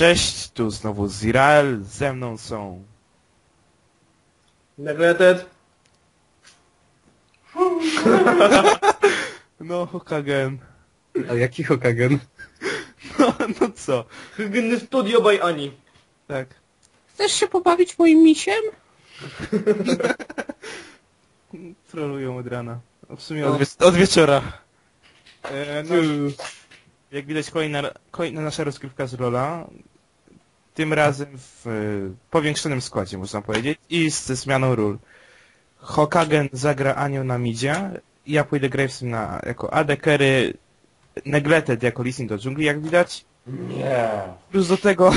Cześć, tu znowu Zirael, ze mną są... Negleted. No, Hokagen. A jaki Hokagen? No, no co? Hygny Studio by Ani. Tak. Chcesz się pobawić moim misiem? Trolują od rana. W sumie No. od, od wieczora. E, no, jak widać kolejna, kolejna nasza rozgrywka z Rola. Tym razem w e, powiększonym składzie, można powiedzieć. I z zmianą ról. Hokagen zagra Anią na midzie. Ja pójdę Gravesem na, jako AD Carry. Negleted jako Listing do dżungli, jak widać. Nie. Plus do tego...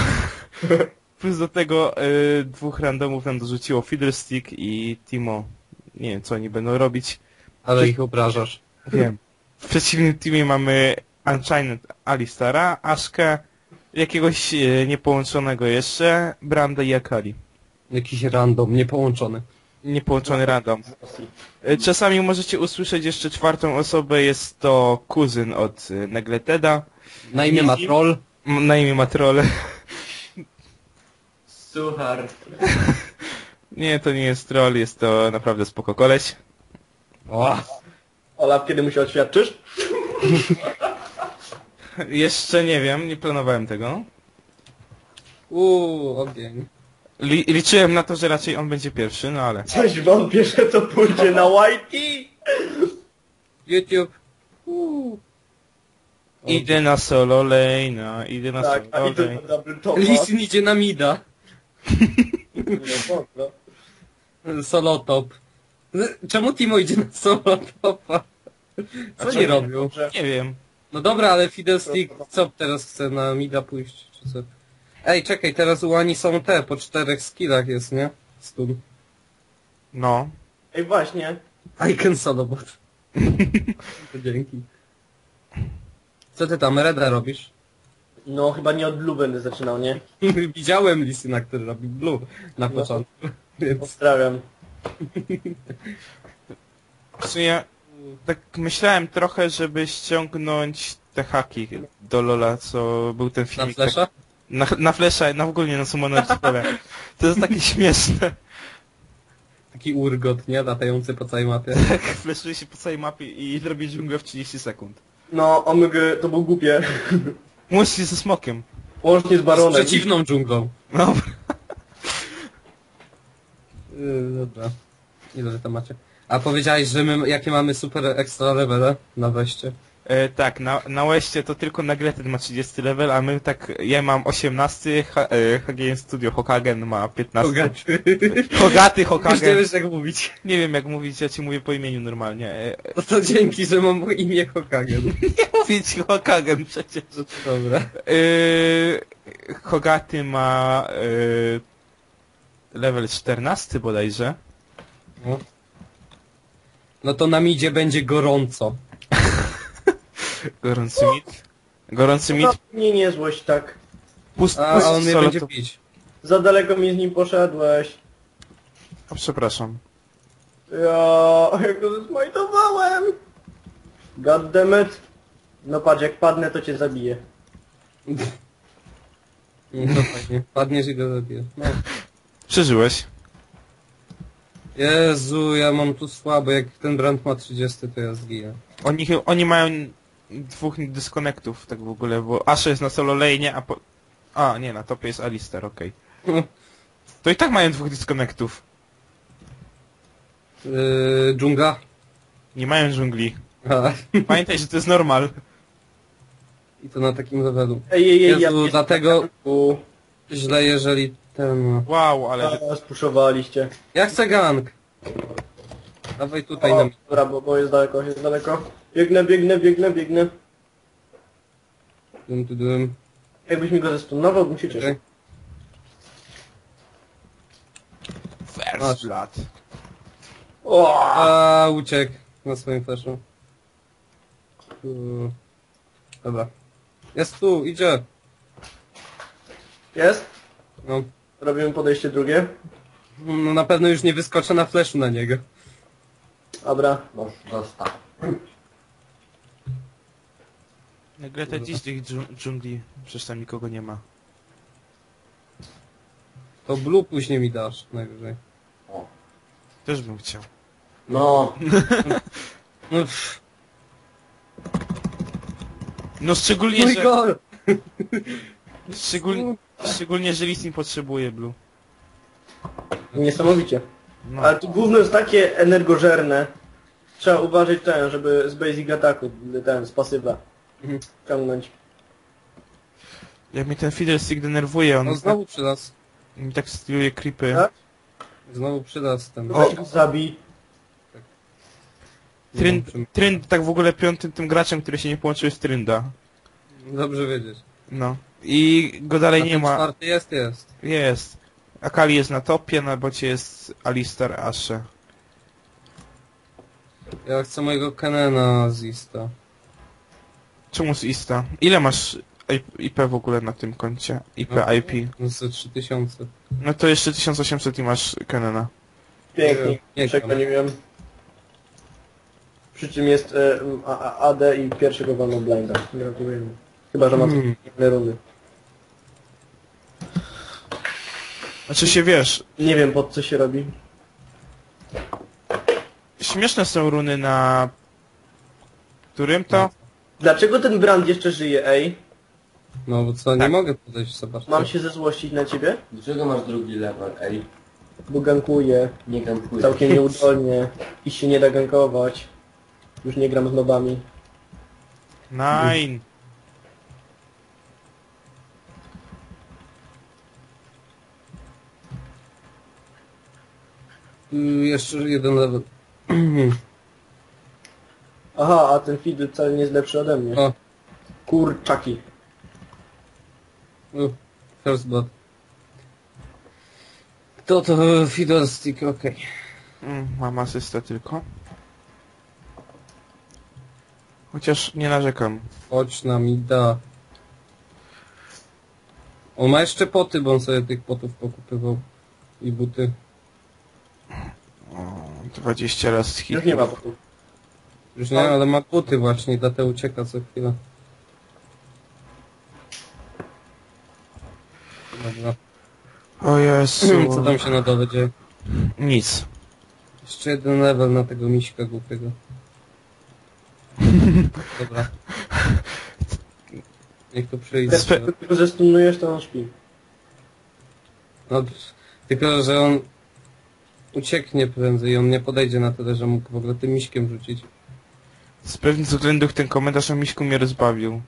plus do tego e, dwóch randomów nam dorzuciło Fiddlestick i Timo. Nie wiem, co oni będą robić. Ale ich obrażasz. Wiem. W przeciwnym teamie mamy Unchained Alistara, Ashkę, jakiegoś e, niepołączonego jeszcze, Branda i Akali. Jakiś random, niepołączony. Niepołączony random. E, Czasami możecie usłyszeć jeszcze czwartą osobę, jest to kuzyn od e, Negleteda, Na imię ma troll. M- na imię ma troll. Suchar. Nie, to nie jest troll, jest to naprawdę spoko koleś. O, Olaf, kiedy mu się oświadczysz? Jeszcze nie wiem, nie planowałem tego. uuu, ogień. Li liczyłem na to, że raczej on będzie pierwszy, no ale... Coś wątpię, że to pójdzie na Whitey. YouTube. Uuu. Idę na solo lane, idę na Tak, a solo i to lane. double topa. Idzie na mida. No, no. Solotop. Czemu Timo idzie na solotopa? Co nie co- robią? Nie wiem. No dobra, ale Fiddlestick co teraz chce na mida pójść? Czy co? Ej, czekaj, teraz u Ani są te, po czterech skillach jest, nie? Stun. No. Ej, właśnie. Icon Solobot. To Dzięki. Co ty tam, Reda robisz? No, chyba nie od Blue będę zaczynał, nie? Widziałem Lisina, który robi blue na No. początku. Więc Pozdrawiam. W sumie tak myślałem trochę, żeby ściągnąć te haki do Lola, co był ten na filmik. flesza? Tak, na, na flesza, na ogólnie na Summoner. To jest takie śmieszne. Taki urgot, nie? Latający po całej mapie. Tak, fleszuje się po całej mapie i robi dżunglę w 30 sekund. No, omg, to był głupie. Łącznie ze smokiem. Łącznie z Z Baronem. przeciwną dżunglą. No, Yy, dobra. Ile tam macie? A powiedziałeś, że my jakie mamy super extra levele na weście? e, tak, na, na to tylko Negleted ma 30 level, a my tak, ja mam 18, H, e, HGN Studio Hokagen ma 15. Bogaty. Hogaty Już nie Hokagen. wiesz jak mówić. Nie wiem jak mówić, ja ci mówię po imieniu normalnie. E, e, No to dzięki, że mam imię Hokagen. nie mówię ci Hokagen przecież. Dobra. Yy, Hogaty ma yy, level 14 bodajże. No. No to na midzie będzie gorąco. Gorący mit. Gorący mit. No, nie, nie złość tak. Pust, A, pust a on mnie będzie to... pić. Za daleko mi z nim poszedłeś. O, przepraszam. Ja, jak to zesmajtowałem. Goddammit. No patrz, jak padnę, to cię zabiję. No fajnie. Padniesz i go zabiję. No. Przeżyłeś. Jezu, ja mam tu słabo. Jak ten brand ma 30, to ja zgiję. Oni, chy- oni mają dwóch dyskonektów tak w ogóle, bo Ashe jest na solo lane, a po... A, nie, na topie jest Alistar, okej. To i tak mają dwóch dyskonektów. Yy, dżungla? Nie mają dżungli. A, Pamiętaj, że to jest normal. I to na takim levelu. Ej, ej, ej, Jezu, ja... dlatego U, źle, jeżeli ten... Wow, ale... a, spuszowaliście. Ja chcę gang. Dawaj tutaj na O, mnie. dobra, bo, bo jest daleko, jest daleko. Biegnę, biegnę, biegnę, biegnę. Dum, dum, dum. Jakbyś mi go zestunował, bym się cieszył. Czekaj. First blood. O! A, uciekł na swoim flashu. Tu. Dobra. Jest tu, idzie. Jest? No, Robimy podejście drugie. no na pewno już nie wyskoczę na flashu na niego. Dobra. Nagle te dziś tych dżu- dżungli, przecież tam nikogo nie ma. To blue później mi dasz najwyżej. Też bym chciał. No, No, pff, No szczególnie, mój że... gol! Szczególnie, szczególnie, że Listin potrzebuje Blue. niesamowicie. No. Ale to gówno jest takie energożerne. Trzeba uważać ten, żeby z basic ataku, ten, z pasywa Mhm. ciągnąć. Jak mnie ten Fiddlestick denerwuje, on No znowu przydas. mi tak styluje creepy. Tak? Znowu przydas ten. No weź go zabij. Trynd, Dobrze- Trynd tak w ogóle piątym tym graczem, który się nie połączył z Trynda. Dobrze wiedzieć. No. I go dalej A nie ten ma. czwarty jest, jest. Jest. Akali jest na topie, na bocie jest Alistar Ashe. Ja chcę mojego Kenena z Ista. Czemu z Ista? Ile masz IP w ogóle na tym koncie? IP, No. IP. No Ze 3000. No to jeszcze 1800 i masz Kenena. Pięknie, Nie, przegoniłem. Przy czym jest e, a, a, AD i pierwszego walną blinda. Gratulujemy. Chyba, że ma hmm. inne runy. Znaczy się wiesz, Nie wiem pod co się robi. śmieszne są runy na... Którym to? Dlaczego ten brand jeszcze żyje, ej? No bo co, nie Tak. mogę podejść, zobaczcie. Mam się zezłościć na ciebie? Dlaczego masz drugi level, ej? Bo gankuję. Nie gankuję. Całkiem nieudolnie. I się nie da gankować. Już nie gram z nobami. Nine. Jeszcze jeden level. Aha, a ten Fiddle wcale nie jest lepszy ode mnie. O, Kurczaki. u, first blood. Kto to Fiddlestick, okej. Mm, mam asystę tylko. Chociaż nie narzekam. Chodź na mida. On ma jeszcze poty, bo on sobie tych potów pokupywał. I buty. O, 20 raz hit. Już nie ma potów. Już nie, ale ma buty właśnie, dlatego ucieka co chwilę. Dobra. O Jezu. Co tam się na dole dzieje? Nic. Jeszcze jeden level na tego miśka głupiego. Dobra. Niech to przyjdzie. Spe- Jak tylko zestunujesz, to on śpi. No, tylko, że on ucieknie prędzej i on nie podejdzie na tyle, że mógł w ogóle tym miśkiem rzucić. Z pewnych względów ten komentarz o Miśku mnie rozbawił.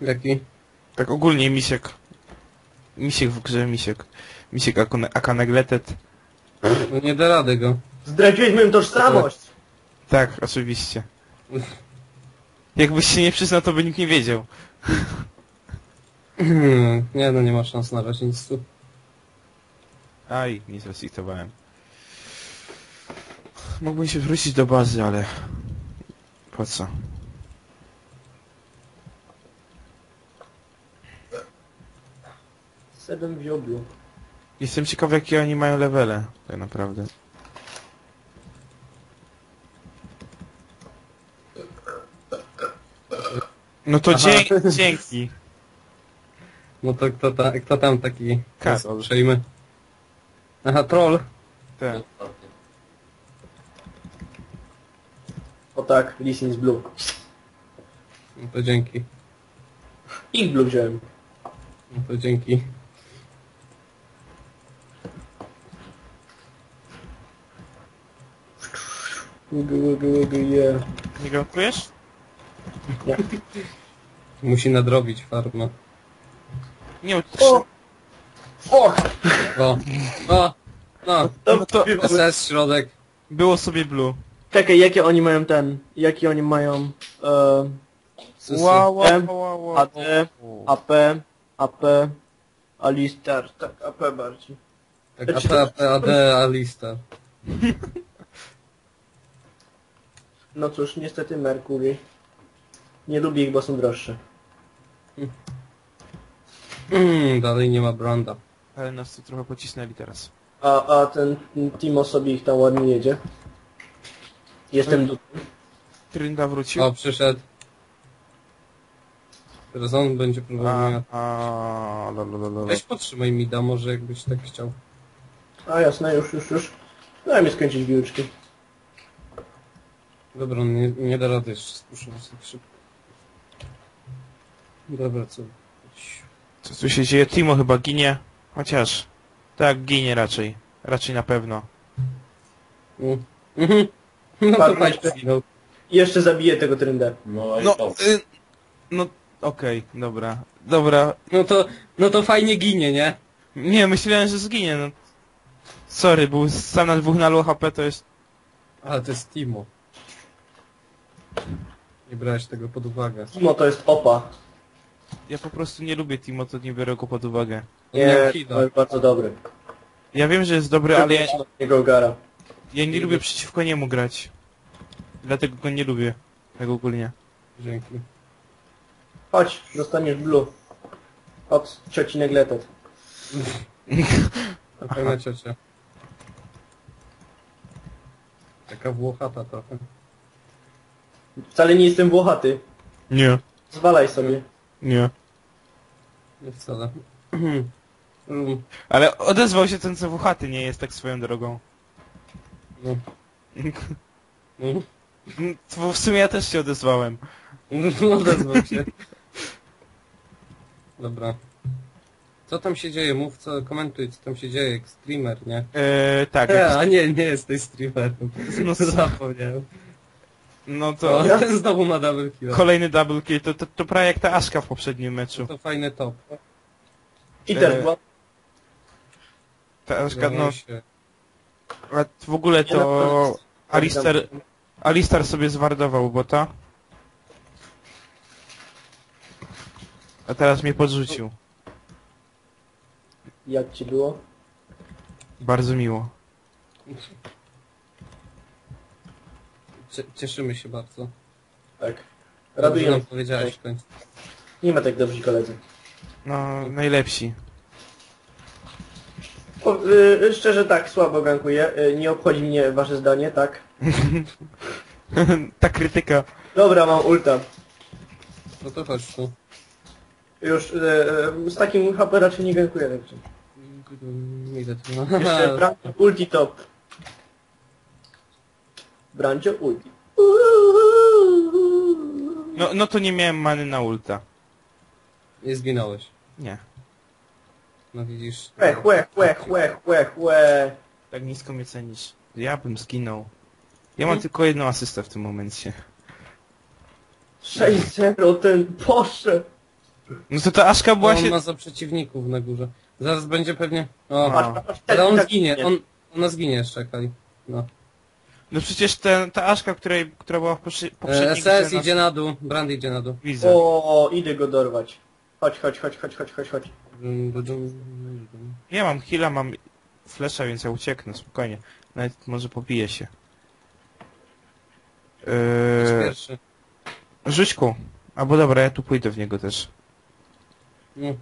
Jaki? Tak ogólnie Misiek. Misiek w grze, Misiek. Misiek Akane- Akanegletet. No nie da rady go. Zdradziłeś moją tożsamość! Tak, oczywiście. Jakbyś się nie przyznał, to by nikt nie wiedział. nie no, nie ma szans na razie nic tu. Aj, nie zresitowałem. Mógłbym się wrócić do bazy, ale... Po co? Sedem wioblu. Jestem ciekaw, jakie oni mają levele, tak naprawdę. No to Aha. dzięki. No to kto, ta, kto tam taki Karol. przejmy? Aha, troll. Tak. O tak, Listen z Blue. No to dzięki. Ich Blue wziąłem. No to dzięki. Łygy, łygy, łygy, je. Nie gankujesz? Musi nadrobić farmę. Nie, O! Och! O! O! No! no to SS środek. było sobie blue. Czekaj, jakie oni mają ten? Jaki oni mają... E, Sysy. Wow, wow, M, wow, wow, AD. AP, AP, Alistar, tak, AP bardziej. Tak, AP, AP, AD, Alistar. No cóż, niestety Mercury. Nie lubię ich, bo są droższe. Mm, dalej nie ma Branda. Ale nas tu trochę pocisnęli teraz. A, a ten Timo sobie ich tam ładnie jedzie. Jestem du- Trynda wrócił. O, przyszedł. Teraz on będzie próbował mnie... a, la, la, la, la. Weź podtrzymaj mida, może jakbyś tak chciał. A jasne, już, już, już. Daj mi skończyć giłczki. Dobra, on nie, nie da rady jeszcze spuszować tak szybko. Dobra, co? Co tu się dzieje? Timo chyba ginie. Chociaż... Tak, ginie raczej. Raczej na pewno. Mm. Mhm. No to Tak, fajnie jeszcze- zginął. I jeszcze zabiję tego tryndę. No No, y, no, okej, dobra. Dobra. No to, no to fajnie ginie, nie? Nie, myślałem, że zginie, no. Sorry, był sam na dwóch na low HP, to jest... Ale to jest Timo. Nie brałeś tego pod uwagę. Timo to jest opa. Ja po prostu nie lubię Timo, to nie biorę go pod uwagę. Nie, hita. to jest bardzo dobry. Ja wiem, że jest dobry, ale ja, Jego gara. Ja nie lubię przeciwko niemu grać. Dlatego go nie lubię. Tak ogólnie. Dzięki. Chodź, dostaniesz blue. Od cioci Negletet. Fajna ciocia. Taka włochata trochę. Wcale nie jestem włochaty. Nie. Zwalaj sobie. Nie. Nie wcale. Mm, Ale odezwał się ten co wuchaty nie jest tak swoją drogą. No. Mm. Bo w sumie ja też się odezwałem. No odezwał się. Dobra. Co tam się dzieje? Mów co, komentuj co tam się dzieje, jak streamer, nie? Eee, tak. E, a nie, nie jesteś streamerem. No, Zapomniałem. No to ten znowu ma double kill. kolejny double kill, to, to, to prawie jak ta Aszka w poprzednim meczu. To fajny top. I też E, była. Ta Aszka, no, się. A w ogóle to Alistair, Alistair sobie zwardował bota. A teraz mnie podrzucił. Jak ci było? Bardzo miło. Cie- Cieszymy się bardzo. Tak. Dobrze Raduje nam powiedziałeś w końcu. Nie ma tak dobrzy koledzy. No, najlepsi. O, y, szczerze tak, słabo gankuję. Y, nie obchodzi mnie wasze zdanie, tak? Ta krytyka. Dobra, mam ulta. No to chodź tu. Już y, y, z takim HP raczej nie gankuję. Także. Idę tu. Jeszcze Brancio ulti top. Brancio ulti. No, no to nie miałem many na ulta. Nie zginąłeś. Nie. No widzisz. Chłe, chłe, chłe, chłe, chłe, chłe. Tak nisko mnie cenisz. Ja bym zginął. Ja mam tylko jedną asystę w tym momencie. 6-0 ten poszedł. No to ta Aszka była on się... ma za przeciwników na górze. Zaraz będzie pewnie... O, A. Patrz, patrz, ale on tak, zginie, nie. on, ona zginie jeszcze, Kali. No. No przecież ten, ta Aszka, której, która była w poprze- E, poprzedniej SS grze idzie na dół, Brand idzie na dół. Widzę. O, idę go dorwać. Chodź, chodź, chodź, chodź, chodź, chodź, chodź. Dum, dum. Ja mam heala, mam flesza, więc ja ucieknę, spokojnie. Nawet może pobiję się. Eee, pierwszy. rzuć ku. Albo dobra, ja tu pójdę w niego też. No.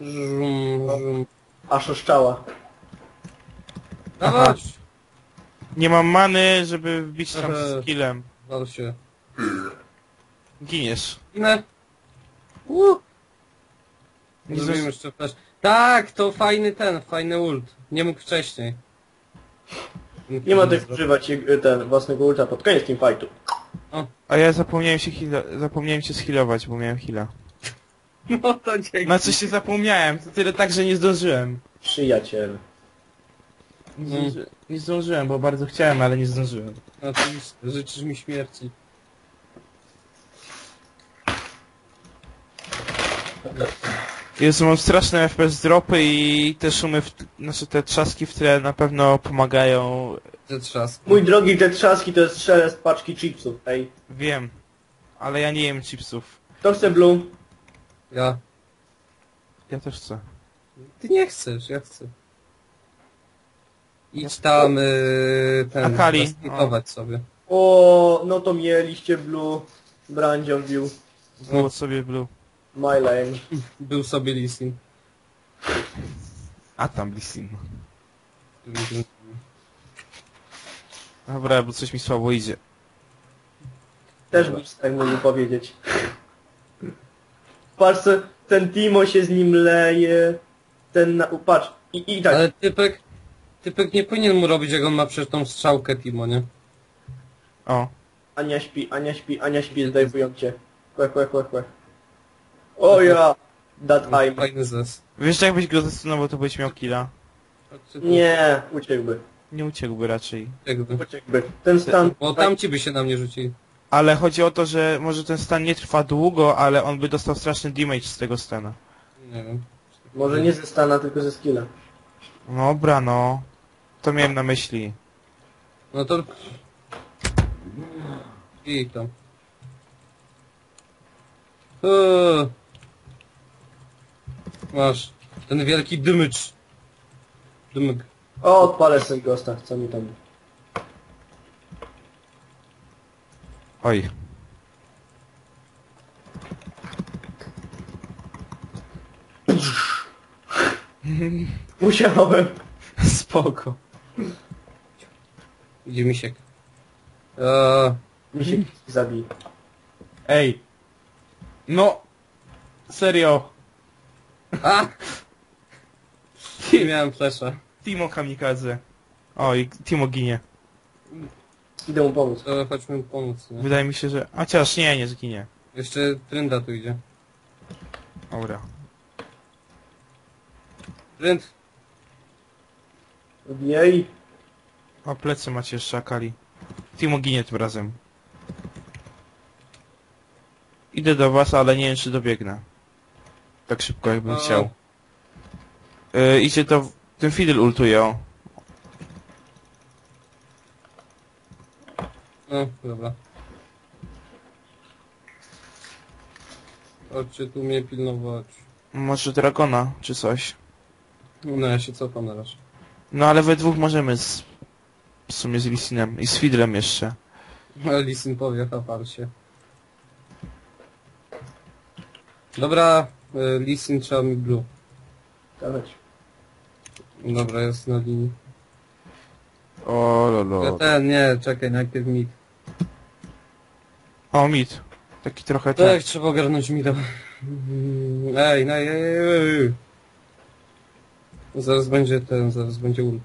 Żum, żum. Aż oszczała. Dawaj! Nie mam many, żeby wbić tam Aha. z killem. Wal się. Giniesz. Inne. Uh. Nie Zrobimy zas- jeszcze flash. Tak, to fajny ten, fajny ult. Nie mógł wcześniej. Nie ma tak używać jego- ten własnego ulta pod koniec teamfightu. A ja zapomniałem się heala, zapomniałem się schilować, bo miałem heala. No to dzięki. Na coś się zapomniałem, to tyle tak, że nie zdążyłem. Przyjaciel. Nie, Mm. zdąży, nie zdążyłem, bo bardzo chciałem, ale nie zdążyłem. Oczywiście, życzysz mi śmierci. Jezu, mam straszne FPS dropy i te szumy, w, znaczy te trzaski w tle na pewno pomagają. Ze trzasku. Mój drogi, te trzaski to jest szelest paczki chipsów, ej. Wiem, ale ja nie jem chipsów. Kto chce blue? Ja. Ja też chcę. Ty nie chcesz, ja chcę. Idź tam yy, ten, Akali. zaskitować sobie. O, no to mieliście blue. Brandzio wbił. Było sobie blue. My lane. Był sobie Lisin. A tam Blisin. Dobra, bo coś mi słabo idzie. Też byś tak mógł powiedzieć. Patrz, co, ten Timo się z nim leje. Ten na... Patrz. I, i tak. Ale typek... Typek nie powinien mu robić, jak on ma przecież tą strzałkę Timo, nie? O. Ania śpi, Ania śpi, Ania śpi, zdejmują cię. Chłe, chłe, chłe, chłe. O ja! That I'm. Fajny zes. Wiesz, że jakbyś go zastonował, to byś miał killa. Nie, uciekłby. Nie uciekłby raczej. jakby. Uciekłby. Ten stan... Bo tamci by się na mnie rzucili. Ale chodzi o to, że może ten stan nie trwa długo, ale on by dostał straszny damage z tego stana. Nie wiem. Może nie ze stana, tylko ze skilla. Dobra, no. To miałem na myśli. No to... I tam. Eee. Masz. Ten wielki dymycz. Dymyk. O, odpalę sobie gosta, co mi tam... Oj. Musiałem. Spoko. Idzie misiek. Eee. Mi się zabije. Ej. No. Serio. A! Nie miałem flesza. Timo kamikadze. Oj, Timo ginie. Idę mu pomóc. To chodźmy mu pomóc, nie? Wydaje mi się, że... A chociaż nie, nie zginie. Jeszcze Trynda tu idzie. Dobra. Trynd! Jej. A plecy macie jeszcze Akali. Timo ginie tym razem. Idę do was, ale nie wiem czy dobiegnę. Tak szybko jakbym chciał. Yy, idzie to... Ten Fidel ultuje, o. No, dobra. Chodźcie tu mnie pilnować. Może Dragona, czy coś. No ja się cofam na razie. No ale we dwóch możemy z... W sumie z Lisinem i z Fidlem jeszcze. Ale Lisin powie się. Dobra, Lisin trzeba mi blue. Dawać. Dobra, jest na linii. O Ja lolo. ten, nie, czekaj, najpierw mid. O, mit. Taki trochę Tak, tak. trzeba ogarnąć mida. Ej, no ej, ej, ej, ej. Zaraz będzie ten, zaraz będzie ult.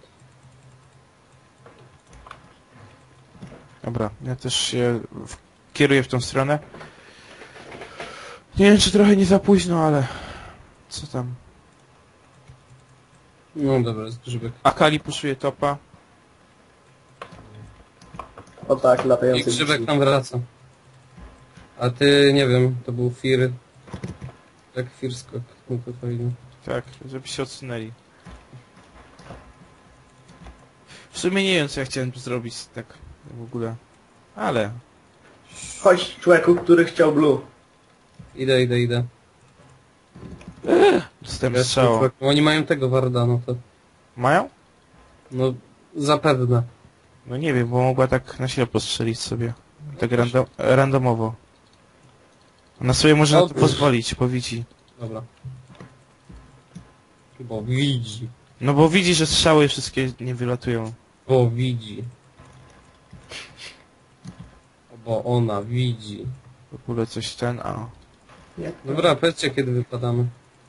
Dobra, ja też się w... kieruję w tą stronę. Nie wiem, czy trochę nie za późno, ale... Co tam? No dobra, jest grzybek. Akali puszuje topa. O tak, I latający grzybek tam wraca. A ty, nie wiem, to był Fir. Tak, Fir skok. No to fajnie. Tak, żeby się odsunęli. W sumie nie wiem, co ja chciałem tu zrobić, tak w ogóle. Ale... Chodź, człowieku, który chciał blue. Idę, idę, idę. Dostałem Ja strzała. człowiek- Oni mają tego Warda, no to... Mają? No, zapewne. No nie wiem, bo mogła tak na siebie postrzelić sobie. Tak random, randomowo. Ona sobie może na to pozwolić, bo widzi. Dobra. Bo widzi. No bo widzi, że strzały wszystkie nie wylatują. Bo widzi. Bo ona widzi. W ogóle coś ten, a... Dobra, powiedzcie kiedy wypadamy.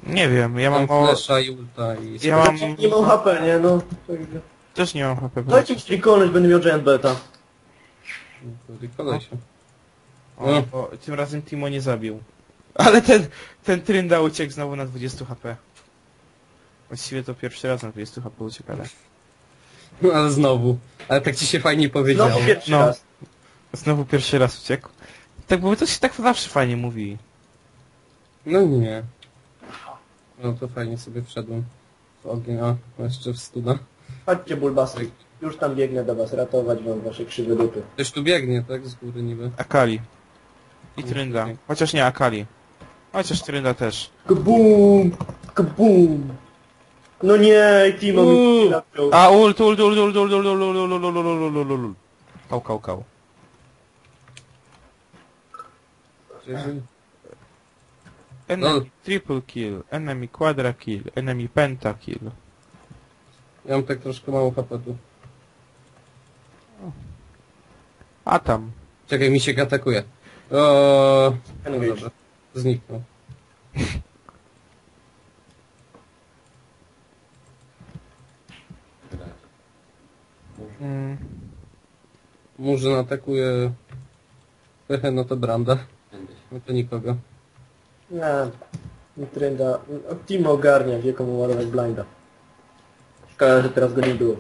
Nie wiem, ja mam Mam mało... flesza i ulta i... Ja mam... Nie mam HP, nie no. Też nie mam HP. bo- Dajcie mi trikonąć, będę miał giant beta. Kolej się. O, bo tym razem Timo nie zabił. Ale ten, ten Trynda uciekł znowu na 20 HP. Właściwie to pierwszy raz na 20 HP uciekł, ale... No ale znowu. Ale tak ci się fajnie powiedziało. No, pierwszy No. raz. Znowu pierwszy raz uciekł. Tak, bo to się tak zawsze fajnie mówi. No nie. No to fajnie sobie wszedłem. W ogień, a jeszcze w studa. Chodźcie, bulbasy. Już tam biegnę do was, ratować wam wasze krzywe dupy. Ktoś tu biegnie, tak? Z góry niby. Akali. I Trynda. Chociaż nie Akali. Chociaż Trynda też. Kabum! Kabum! No nie, Timo mi zaczął. A ult, ult, ult, ult, ult, ult, ult, ult, ult, ult, ult, ult, ult, ult, ult. Kał, kał, kał. Przecież- Enemy No. triple kill, enemy quadra kill, enemy penta kill. Ja mam tak troszkę mało HP tu. A tam. Czekaj, mi się atakuje. O, no Engage. dobra. Zniknął. Mm. Murzyn atakuje... Hehe, no to Branda. No to nikogo. Nie, trenda. Timo ogarnia, wie komu ładować blinda. Szkoda, że teraz go nie było.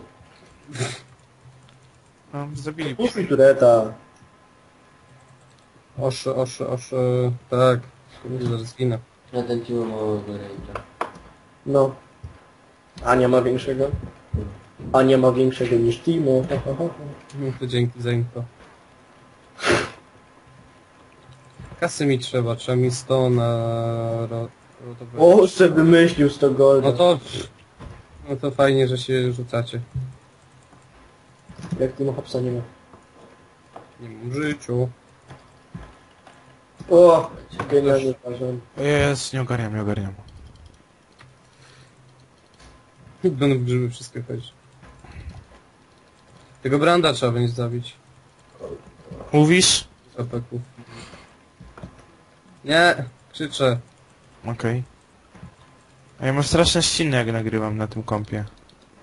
No, zabili. Puszczaj tureta. Osze, osze, osze... Tak. Zaraz zginę. Na ten piło małego rage'a. No. Ania ma większego. Ania ma większego niż Timo. Ho, ho, ho. No to dzięki za info. Kasy mi trzeba, trzeba mi 100 na... Ro... rodowe- O, że wymyślił 100 golda. No to... No to fajnie, że się rzucacie. Jak Timo Hopsa nie ma. Nie mam w życiu. O, genialnie uważam. Jest, nie ogarniam, nie ogarniam. Będą w grzyby wszystkie chodzić. Tego Branda trzeba będzie zabić. Mówisz? Z apeków. Nie! Krzyczę. Okej. A ja mam straszne ściny jak nagrywam na tym kompie.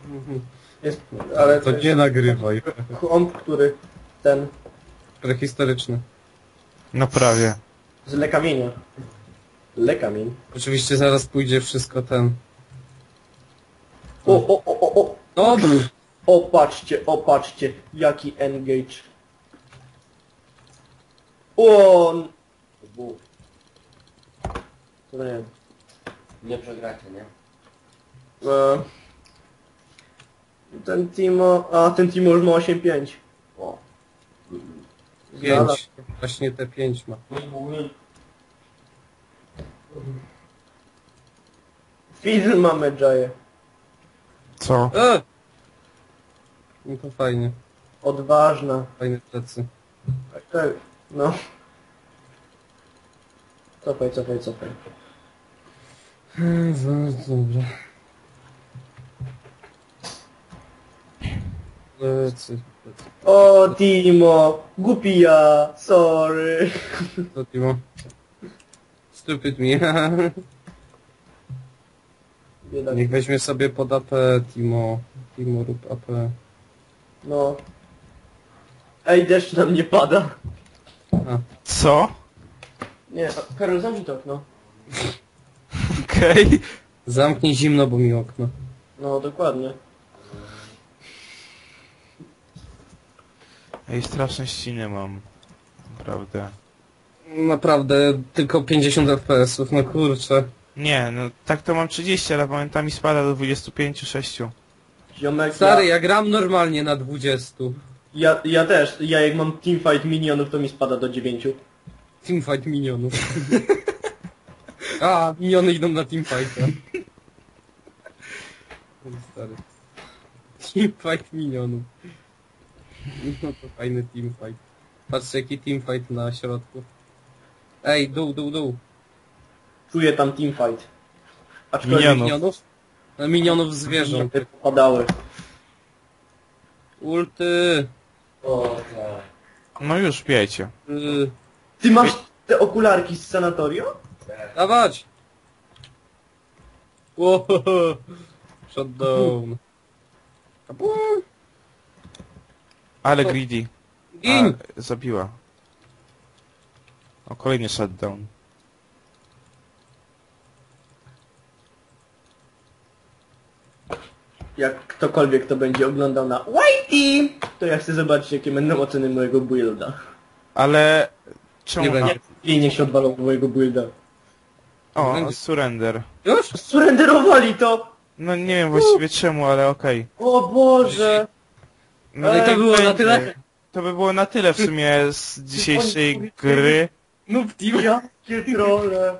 Mhm. Jest, ale To nie nagrywaj. komp, który ten Prehistoryczny. No prawie. z lekamienia. Lekamień. Oczywiście zaraz pójdzie wszystko ten... O, o, o, o, o. Dobra! O, patrzcie, o, patrzcie, jaki engage. O, n- Bóg. To nie. Nie przegracie, nie? E, ten Timo, a ten Timo już ma 8-5. O. Pięć. Właśnie te pięć ma. Fiddle ma Medjaye. Co? E! No to fajnie. Odważna. Fajne plecy. Tak, tak, no. Cofaj, cofaj, cofaj. Dobra. Plecy, plecy. O, Timo, głupi ja, sorry. To Timo. Stupid me. Biedak. Niech weźmie sobie pod AP Timo. Timo rób AP. No. Ej, deszcz nam nie pada. A, Co? Nie, Karol, zamknij to okno. Okej. zamknij zimno, bo mi okno. No, dokładnie. Ej, straszne ściny mam. Naprawdę. Naprawdę, tylko 50 FPS-ów, no kurczę. Nie, no tak to mam 30, ale momentami spada do 25, 6. Ziomek, Stary, ja, ja gram normalnie na 20. ja, ja też. Ja jak mam teamfight minionów, to mi spada do 9. Teamfight minionów. A, miniony idą na teamfighta. Stary. Teamfight minionów. No to fajny teamfight. Patrzcie jaki teamfight na środku. Ej, dół, dół, dół. Czuję tam teamfight. Aczkolwiek Minionów. Minionów? Minionów zwierząt. miniony popadały. Ulty. O, tak. No już, wiecie. Y, Ty masz te okularki z sanatorium? Dawać! Wow. Shutdown. Kabum. Ale greedy. Gin! A, zabiła. O, kolejny shutdown. Jak ktokolwiek to będzie oglądał na Whitey, to ja chcę zobaczyć jakie będą oceny mojego builda. Ale... Czemu... Nie będzie. I niech się odwalą mojego builda. O, surrender. Już? Surrenderowali to! No nie wiem właściwie czemu, ale okej. O Boże! No tak to było na będzie. tyle? To by było na tyle w sumie z dzisiejszej gry. Noob team. Jakie trolle!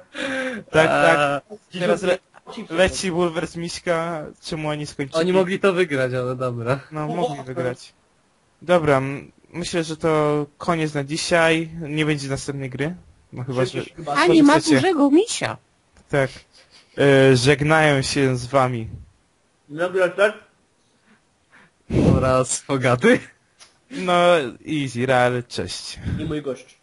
Tak, tak. Teraz le leci Wolvers Miśka, czemu oni skończyli? Oni mogli to wygrać, ale dobra. No, mogli wygrać. Dobra, m- myślę, że to koniec na dzisiaj. Nie będzie następnej gry. No chyba, że... Ani ma dużego misia. Tak. E, żegnają się z wami. Dobra, tak? Oraz Hogaty. No, easy, real, cześć. I mój gość.